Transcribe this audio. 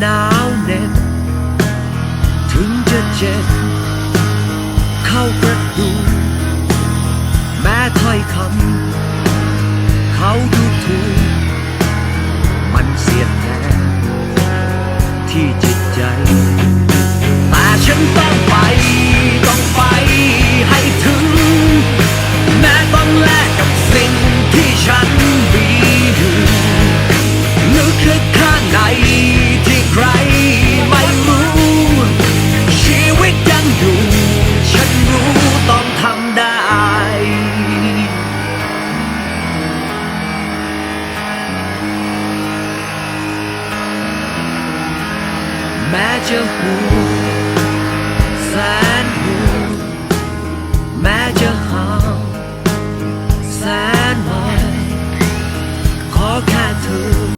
หนาวเน็บถึงจะเจ็บ เข้ากระดูกแม้ถ้อยคำเขาดูถูกมันเสียแทนที่จิตใจ จะหูแสนหูแม้จะห่างแสนไกลขอแค่เธอ